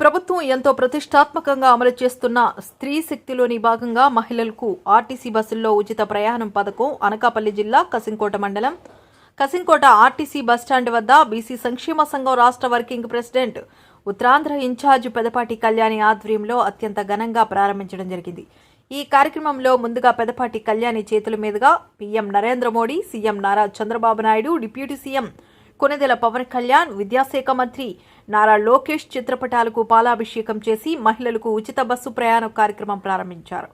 ప్రభుత్వం ఎంతో ప్రతిష్టాత్మకంగా అమలు చేస్తున్న స్త్రీ శక్తిలోని భాగంగా మహిళలకు ఆర్టీసీ బస్సుల్లో ఉచిత ప్రయాణం పథకం అనకాపల్లి జిల్లా కసింకోట మండలం. కసింకోట ఆర్టీసీ బస్టాండ్ వద్ద బీసీ సంక్షేమ సంఘం రాష్ట్ర working president Uttarandhra in charge Pedapati Kalyani ఆధ్వర్యంలో అత్యంత ఘనంగా ప్రారంభించడం జరిగింది. ఈ కార్యక్రమంలో ముందుగా పెదపాటి కళ్యాణి చేతుల మీదుగా PM Narendra Modi CM Nara Chandrababu Naidu deputy CM Konidela Pawan Kalyan విద్యాశాఖ మంత్రి నారా లోకేష్ చిత్రపటాలకు పాలాభిషేకం చేసి మహిళలకు ఉచిత బస్సు ప్రయాణం కార్యక్రమం ప్రారంభించారు.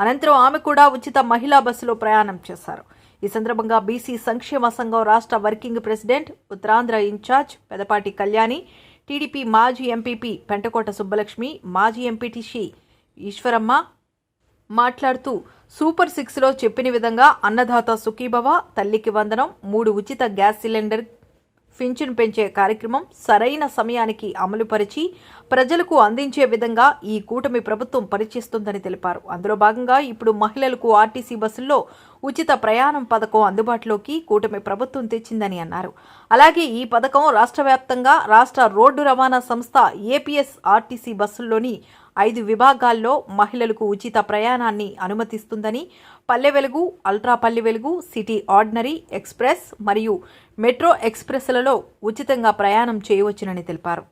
అనంతరం ఆమె కూడా ఉచిత మహిళా బస్సులో ప్రయాణం చేశారు. ఈ సందర్భంగా బీసీ సంక్షేమ సంఘం రాష్ట్ర working president Uttarandhra in charge Pedapati Kalyani TDP మాజీ ఎంపీపీ పెంటకోట సుబ్బలక్ష్మి మాజీ ఎంపీటీసీ ఈశ్వరమ్మ మాట్లాడుతూ సూపర్ సిక్స్లో చెప్పిన విధంగా అన్నదాత సుఖీభవ తల్లికి వందనం మూడు ఉచిత గ్యాస్ సిలిండర్ పింఛను పెంచే కార్యక్రమం సరైన సమయానికి అమలుపరిచి ప్రజలకు అందించే విధంగా ఈ కూటమి ప్రభుత్వం పనిచేస్తుందని తెలిపారు. అందులో భాగంగా ఇప్పుడు మహిళలకు ఆర్టీసీ బస్సుల్లో ఉచిత ప్రయాణం పథకం అందుబాటులోకి కూటమి ప్రభుత్వం తెచ్చిందని అన్నారు. అలాగే ఈ పథకం రాష్ట్ర వ్యాప్తంగా రాష్ట్ర రోడ్డు రవాణా సంస్థ ఏపీఎస్ ఆర్టీసీ బస్సుల్లోని ఐదు విభాగాల్లో మహిళలకు ఉచిత ప్రయాణాన్ని అనుమతిస్తుందని పల్లె Velugu ultra Palle Velugu city ordinary express మరియు మెట్రో ఎక్స్ప్రెస్లలో ఉచితంగా ప్రయాణం చేయవచ్చునని తెలిపారు.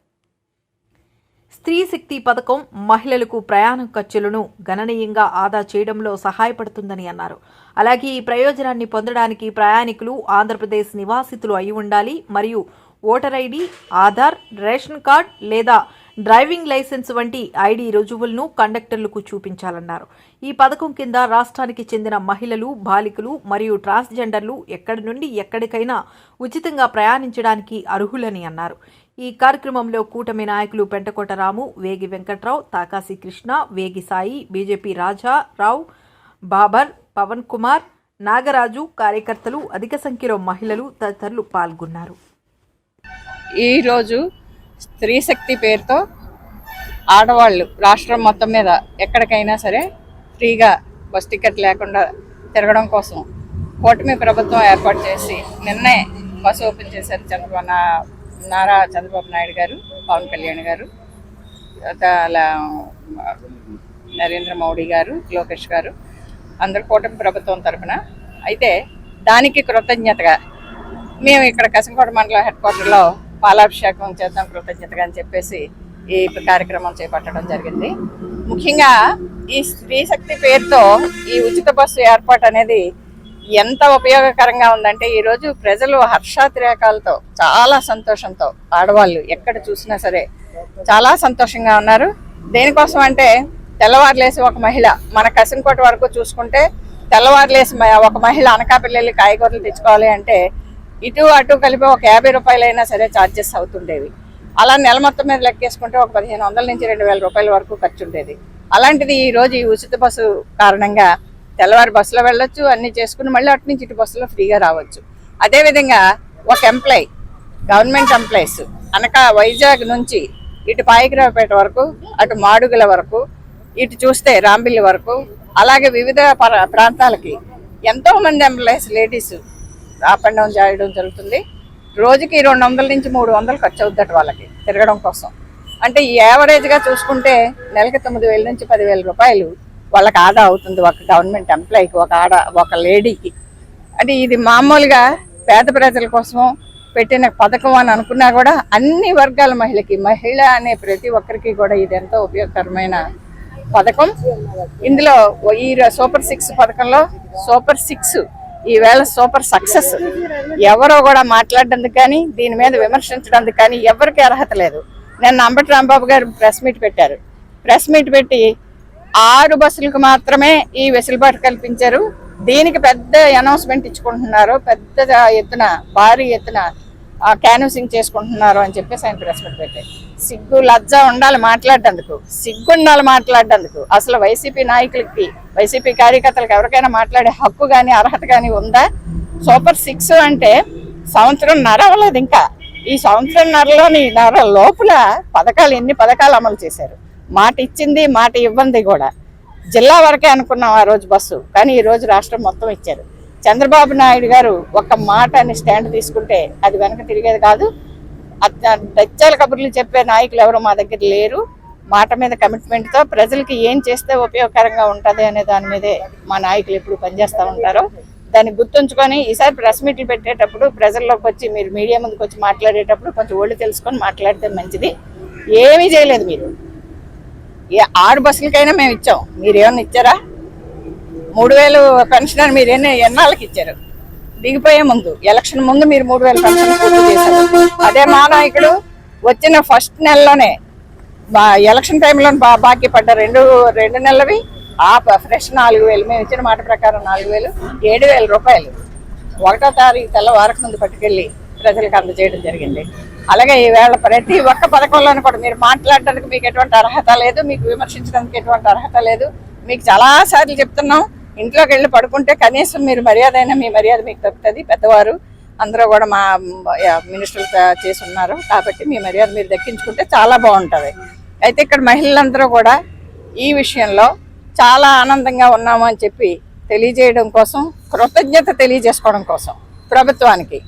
స్త్రీ శక్తి పథకం మహిళలకు ప్రయాణ ఖర్చులను గణనీయంగా ఆదా చేయడంలో సహాయపడుతుందని అన్నారు. అలాగే ఈ ప్రయోజనాన్ని పొందడానికి ప్రయాణికులు ఆంధ్రప్రదేశ్ నివాసితులు అయి ఉండాలి మరియు voter ID Aadhaar ration card లేదా డ్రైవింగ్ లైసెన్స్ వంటి ఐడి రుజువులను కండక్టర్లకు చూపించాలన్నారు. ఈ పథకం కింద రాష్ట్రానికి చెందిన మహిళలు బాలికలు మరియు ట్రాన్స్జెండర్లు ఎక్కడి నుండి ఎక్కడికైనా ఉచితంగా ప్రయాణించడానికి అర్హులని అన్నారు. ఈ కార్యక్రమంలో కూటమి నాయకులు పెంటకోట రాము వేగి వెంకట్రావు తాకాసి కృష్ణ వేగి సాయి బీజేపీ రాజా రావు బాబర్ పవన్ కుమార్ నాగరాజు కార్యకర్తలు అధిక సంఖ్యలో మహిళలు తదితరులు పాల్గొన్నారు. ఈరోజు స్త్రీ శక్తి పేరుతో ఆడవాళ్ళు రాష్ట్రం మొత్తం మీద ఎక్కడికైనా సరే ఫ్రీగా బస్ టికెట్ లేకుండా తిరగడం కోసం కూటమి ప్రభుత్వం ఏర్పాటు చేసి నిన్నే బస్సు ఓపెన్ చేశారు చంద్రబాబు నా- నారా చంద్రబాబు నాయుడు గారు పవన్ కళ్యాణ్ గారు నరేంద్ర మోడీ గారు లోకేష్ గారు అందరు కూటమి ప్రభుత్వం తరఫున అయితే దానికి కృతజ్ఞతగా మేము ఇక్కడ కసంకోట మండల హెడ్ క్వార్టర్లో పాలాభిషేకం చేద్దాం కృతజ్ఞతగా అని చెప్పేసి ఈ కార్యక్రమం చేపట్టడం జరిగింది. ముఖ్యంగా ఈ స్త్రీ శక్తి పేరుతో ఈ ఉచిత బస్సు ఏర్పాటు అనేది ఎంత ఉపయోగకరంగా ఉందంటే ఈరోజు ప్రజలు హర్షాతిరేకాలతో చాలా సంతోషంతో ఆడవాళ్ళు ఎక్కడ చూసినా సరే చాలా సంతోషంగా ఉన్నారు. దేనికోసం అంటే తెల్లవారులేసి ఒక మహిళ మన కసింకోట వరకు చూసుకుంటే తెల్లవారులేసి మ- ఒక మహిళ అనకాపల్లి వెళ్ళి కాయగూరలు తెచ్చుకోవాలి అంటే ఇటు అటు కలిపి ఒక యాభై రూపాయలైనా సరే ఛార్జెస్ అవుతుండేవి. అలా నెల మొత్తం మీద లెక్కేసుకుంటే ఒక పదిహేను వందల నుంచి రెండు వేల రూపాయల వరకు ఖర్చు ఉండేది అలాంటిది ఈ రోజు ఈ ఉచిత బస్సు కారణంగా తెల్లవారి బస్సులో వెళ్ళొచ్చు అన్నీ చేసుకుని మళ్ళీ అటు నుంచి ఇటు బస్సులో ఫ్రీగా రావచ్చు. అదేవిధంగా ఒక ఎంప్లాయ్ గవర్నమెంట్ ఎంప్లాయీస్ అనక వైజాగ్ నుంచి ఇటు పాయకరావుపేట వరకు అటు మాడుగుల వరకు ఇటు చూస్తే రాంబిల్లి వరకు అలాగే వివిధ పర- ప్రాంతాలకి ఎంతో మంది employees ladies up and down చేయడం జరుగుతుంది. రోజుకి రెండు వందల నుంచి మూడు వందలు ఖర్చు అవుద్దట వాళ్ళకి తిరగడం కోసం. అంటే ఈ యావరేజ్గా చూసుకుంటే నెలకి తొమ్మిది వేల నుంచి పదివేల రూపాయలు వాళ్ళకి ఆదా అవుతుంది ఒక గవర్నమెంట్ ఎంప్లాయీకి ఒక ఆడ ఒక లేడీకి అంటే ఇది మామూలుగా పేద ప్రజల కోసం పెట్టిన పథకం అని అనుకున్నా కూడా అన్ని వర్గాల మహిళకి మహిళ అనే ప్రతి ఒక్కరికి కూడా ఇది ఎంతో ఉపయోగకరమైన పథకం. ఇందులో ఈ సూపర్ సిక్స్ పథకంలో సూపర్ సిక్స్ ఈవేళ సూపర్ సక్సెస్. ఎవరో కూడా మాట్లాడడానికి కానీ దీని మీద విమర్శించడానికి కానీ ఎవరికి అర్హత లేదు. నేను అంబటి రాంబాబు గారు ప్రెస్ మీట్ పెట్టారు. ప్రెస్ మీట్ పెట్టి ఆరు బస్సులకు మాత్రమే ఈ వెసులుబాటు కల్పించారు. దీనికి పెద్ద అనౌన్స్మెంట్ ఇచ్చుకుంటున్నారు. పెద్ద ఎత్తున భారీ ఎత్తున క్యాన్వసింగ్ చేసుకుంటున్నారు అని చెప్పేసి ఆయన ప్రెస్ మీట్ పెట్టారు. సిగ్గు లజ్జ ఉండాలి మాట్లాడేందుకు సిగ్గు ఉండాలి మాట్లాడేందుకు అసలు వైసీపీ నాయకులకి వైసీపీ కార్యకర్తలకు ఎవరికైనా మాట్లాడే హక్కు కానీ అర్హత కానీ ఉందా? సూపర్ సిక్స్ అంటే సంవత్సరం నరవలేదు ఇంకా. ఈ సంవత్సరం నరలోని నర లోపల పథకాలు ఎన్ని పథకాలు అమలు చేశారు? మాట ఇచ్చింది మాట ఇవ్వంది కూడా. జిల్లా వరకే అనుకున్నాం ఆ రోజు బస్సు కానీ ఈ రోజు రాష్ట్రం మొత్తం ఇచ్చారు. చంద్రబాబు నాయుడు గారు ఒక మాట అని స్టాండ్ తీసుకుంటే అది వెనక తిరిగేది కాదు. దచ్చాల కబుర్లు చెప్పే నాయకులు ఎవరు మా దగ్గర లేరు. మాట మీద కమిట్మెంట్తో ప్రజలకి ఏం చేస్తే ఉపయోగకరంగా ఉంటుంది అనే దాని మీదే మా నాయకులు ఎప్పుడు పనిచేస్తూ ఉంటారు. దాన్ని గుర్తుంచుకొని ఈసారి ప్రెస్ మీట్లు పెట్టేటప్పుడు ప్రజల్లోకి వచ్చి మీరు మీడియా ముందుకు వచ్చి మాట్లాడేటప్పుడు కొంచెం ఒళ్ళు తెలుసుకొని మాట్లాడితే మంచిది. ఏమీ చేయలేదు మీరు. ఏ ఆరు బస్సులకైనా మేము ఇచ్చాం. మీరు ఏమన్నా ఇచ్చారా? మూడు వేలు పెన్షన్ మీరు ఎన్ని ఎన్నాళ్ళకి ఇచ్చారు? దిగిపోయే ముందు ఎలక్షన్ ముందు మీరు మూడు వేల పెన్షన్ పూర్తి చేశారు. అదే మా నాయకుడు వచ్చిన ఫస్ట్ నెలలోనే ఎలక్షన్ టైంలో బా బాకీ పడ్డ రెండు రెండు నెలలవి ఆ ఫ్రెష్ నాలుగు వేలు మేము ఇచ్చిన మాట ప్రకారం నాలుగు వేలు ఏడు వేల రూపాయలు. ఒకటో తారీఖు తెల్లవారకు ముందు పట్టుకెళ్ళి ప్రజలకు అందజేయడం జరిగింది. అలాగే ఈవేళ ప్రతి ఒక్క పథకంలోనూ కూడా మీరు మాట్లాడడానికి మీకు ఎటువంటి అర్హత లేదు మీకు విమర్శించడానికి ఎటువంటి అర్హత లేదు. మీకు చాలా సార్లు చెప్తున్నాం ఇంట్లోకి వెళ్ళి పడుకుంటే కనీసం మీరు మర్యాద అయినా మీ మర్యాద మీకు దక్కుతుంది. పెద్దవారు అందరూ కూడా మా మినిస్టర్లు చేసి ఉన్నారు. కాబట్టి మీ మర్యాద మీరు దక్కించుకుంటే చాలా బాగుంటుంది. అయితే ఇక్కడ మహిళలందరూ కూడా ఈ విషయంలో చాలా ఆనందంగా ఉన్నాము అని చెప్పి తెలియజేయడం కోసం కృతజ్ఞత తెలియజేసుకోవడం కోసం ప్రభుత్వానికి.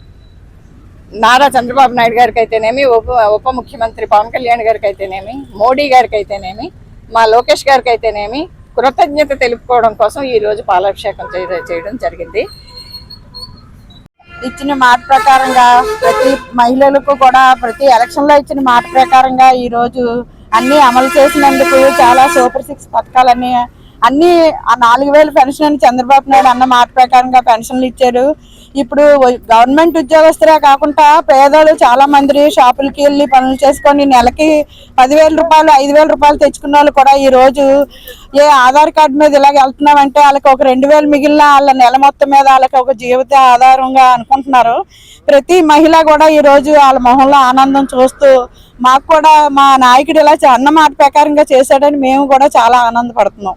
నారా చంద్రబాబు నాయుడు గారికి అయితేనేమి ఉప ఉప ముఖ్యమంత్రి పవన్ కళ్యాణ్ గారికి అయితేనేమి మోడీ గారికి అయితేనేమి మా లోకేష్ గారికి అయితేనేమి కృతజ్ఞత తెలుపుకోవడం కోసం ఈ రోజు పాలాభిషేకం చేయ- చేయడం జరిగింది. ఇచ్చిన మాట ప్రకారంగా ప్రతి మహిళలకు కూడా ప్రతి ఎలక్షన్లో ఇచ్చిన మాట ప్రకారంగా ఈరోజు అన్నీ అన్ని అమలు చేసినందుకు చాలా సూపర్ సిక్స్ పథకాలన్నీ అన్ని ఆ నాలుగు వేలు పెన్షన్ అని చంద్రబాబు నాయుడు అన్న మాట ప్రకారంగా పెన్షన్లు ఇచ్చారు ఇప్పుడు గవర్నమెంట్ ఉద్యోగస్తులే కాకుండా పేదలు చాలా మంది షాపులకి వెళ్ళి పనులు చేసుకొని నెలకి పదివేల రూపాయలు ఐదు వేల రూపాయలు తెచ్చుకున్న వాళ్ళు కూడా ఈ రోజు ఏ ఆధార్ కార్డు మీద ఇలాగ వెళ్తున్నామంటే వాళ్ళకి ఒక రెండు వేలు మిగిలిన వాళ్ళ నెల మొత్తం మీద వాళ్ళకి ఒక జీవిత ఆధారంగా అనుకుంటున్నారు. ప్రతి మహిళ కూడా ఈ రోజు వాళ్ళ మొహంలో ఆనందం చూస్తూ మాకు కూడా మా నాయకుడు ఇలా అన్న మాట ప్రకారంగా చేశాడని మేము కూడా చాలా ఆనందపడుతున్నాం.